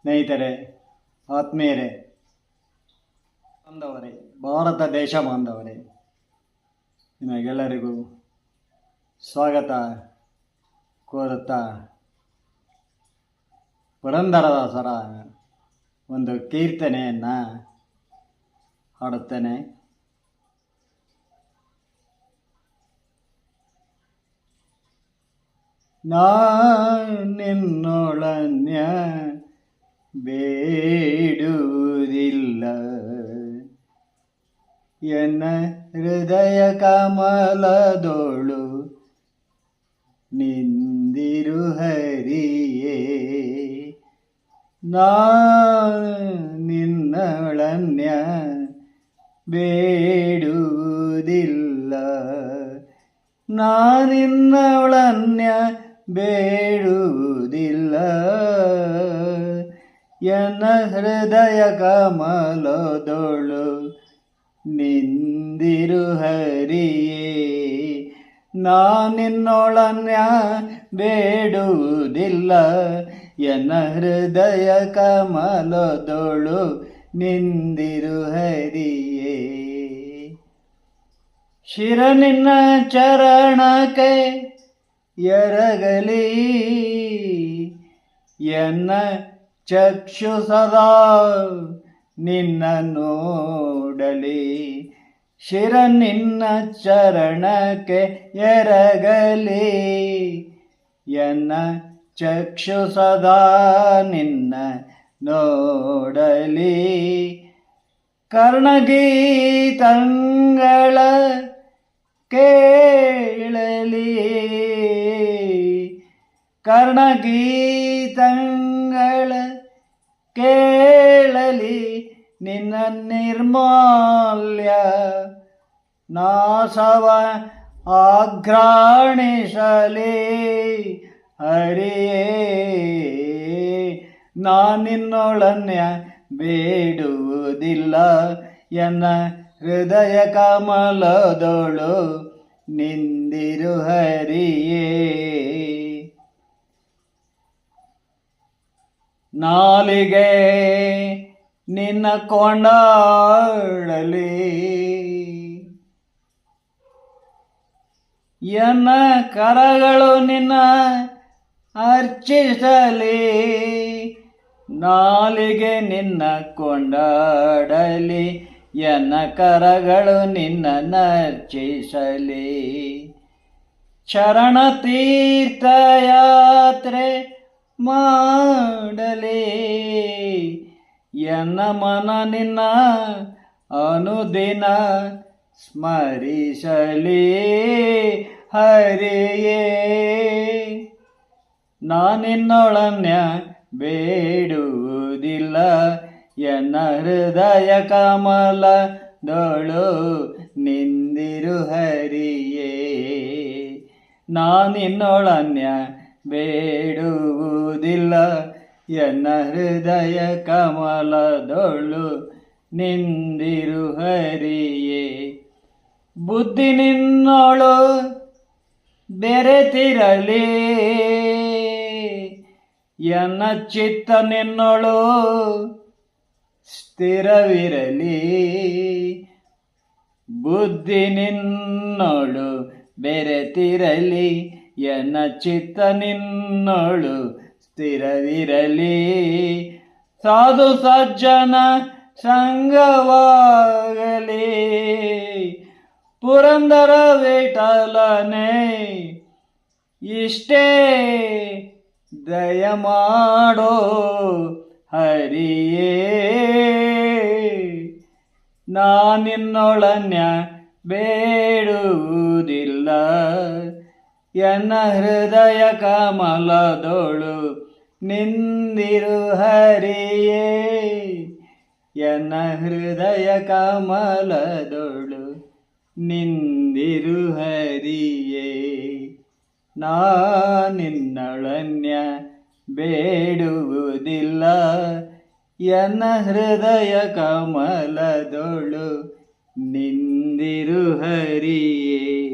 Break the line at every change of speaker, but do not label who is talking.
ಸ್ನೇಹಿತರೆ ಆತ್ಮೀಯರೆ ಬಾಂಧವರೇ ಭಾರತ ದೇಶ ಬಾಂಧವರೇ ನಿಮಗೆಲ್ಲರಿಗೂ ಸ್ವಾಗತ ಕೋರುತ್ತಾ ಪುರಂದರದಾಸರ ಒಂದು ಕೀರ್ತನೆಯನ್ನು ಹಾಡುತ್ತೇನೆ. ನಾ ನಿನ್ನೊಳನ್ಯ ಬೇಡುವುದಿಲ್ಲ ಎನ್ನ ಹೃದಯ ಕಮಲದೋಳು ನಿಂದಿರು ಹರಿಯೇ ನಾ ನಿನ್ನಳನ್ಯ ಬೇಡುವುದಿಲ್ಲ ನಾ ನಿನ್ನವಳನ್ಯ ಬೇಡುವುದಿಲ್ಲ. ಎನ್ನ ಹೃದಯ ಕಮಲದೊಳು ನಿಂದಿರು ಹರಿಯೇ. ನಾ ನಿನ್ನೊಳನ್ಯ ಬೇಡುವುದಿಲ್ಲ. ಎನ್ನ ಹೃದಯ ಕಮಲದೊಳು ನಿಂದಿರು ಹರಿಯೇ. ಶಿರ ನಿನ್ನ ಚರಣಕ್ಕೆ ಎರಗಲಿ. ಎನ್ನ ಚಕ್ಷು ಸದಾ ನಿನ್ನ ನೋಡಲಿ. ಶಿರ ನಿನ್ನ ಚರಣಕ್ಕೆ ಎರಗಲಿ. ಎನ್ನ ಚಕ್ಷು ಸದಾ ನಿನ್ನ ನೋಡಲಿ. ಕರ್ಣಗೀತಂಗಳ ಕೇಳಲಿ. ಕರ್ಣಗೀತಂಗಳ ಕೇಳಲಿ ನಿನ್ನ ನಿರ್ಮಾಲ್ಯ ನಾಸವ ಆಘ್ರಾಣಿಸಲಿ. ಹರಿಯೇ ನಾನಿನ್ನೊಳನ್ಯ ಬೇಡುವುದಿಲ್ಲ. ಎನ್ನ ಹೃದಯ ಕಮಲದೊಳು ನಿಂದಿರು ಹರಿಯೇ. ನಾಲಿಗೆ ನಿನ್ನ ಕೊಂಡಾಡಲಿ ಎನ್ನ ಕರಗಳು ನಿನ್ನ ಅರ್ಚಿಸಲಿ. ನಾಲಿಗೆ ನಿನ್ನ ಕೊಂಡಾಡಲಿ. ಎನ್ನ ಕರಗಳು ನಿನ್ನ ನರ್ಚಿಸಲಿ. ಚರಣ ತೀರ್ಥಯಾತ್ರೆ ಮಾಡಲಿ. ಎನ್ನ ಮನ ನಿನ್ನ ಅನುದಿನ ಸ್ಮರಿಸಲಿ. ಹರಿಯೇ. ನಾನಿನ್ನೊಳನ್ಯ ಬೇಡುವುದಿಲ್ಲ. ಎನ್ನ ಹೃದಯ ಕಮಲ ದೊಳು ನಿಂದಿರು ಹರಿಯೇ. ನಾನಿನ್ನೊಳನ್ಯ ಬೇಡುವುದಿಲ್ಲ. ಎನ್ನ ಹೃದಯ ಕಮಲದೊಳು ನಿಂದಿರು ಹರಿಯೇ. ಬುದ್ಧಿ ನಿನ್ನೋಳು ಬೆರೆತಿರಲಿ. ಎನ್ನ ಚಿತ್ತ ನಿನ್ನೋಳು ಸ್ಥಿರವಿರಲಿ. ಬುದ್ಧಿ ನಿನ್ನೋಳು ಬೆರೆತಿರಲಿ. ಎನ್ನ ಚಿತ್ತ ನಿನ್ನೋಳು ಸ್ಥಿರವಿರಲಿ. ಸಾಧು ಸಜ್ಜನ ಸಂಗವಾಗಲಿ ಪುರಂದರ ವಿಠಲನೆ ಇಷ್ಟೇ ದಯ ಮಾಡೋ ಹರಿಯೇ. ನಾನಿನ್ನೊಳನ್ಯ ಬೇಡುವುದಿಲ್ಲ. ಎನ್ನ ಹೃದಯ ಕಮಲದೊಳು ನಿಂದಿರು ಹರಿಯೇ. ಎನ್ನ ಹೃದಯ ಕಮಲದೊಳು ನಿಂದಿರು ಹರಿಯೇ. ನಾ ನಿನ್ನಳನ್ಯ ಬೇಡುವುದಿಲ್ಲ. ಎನ್ನ ಹೃದಯ ಕಮಲದೊಳು ನಿಂದಿರು ಹರಿಯೇ.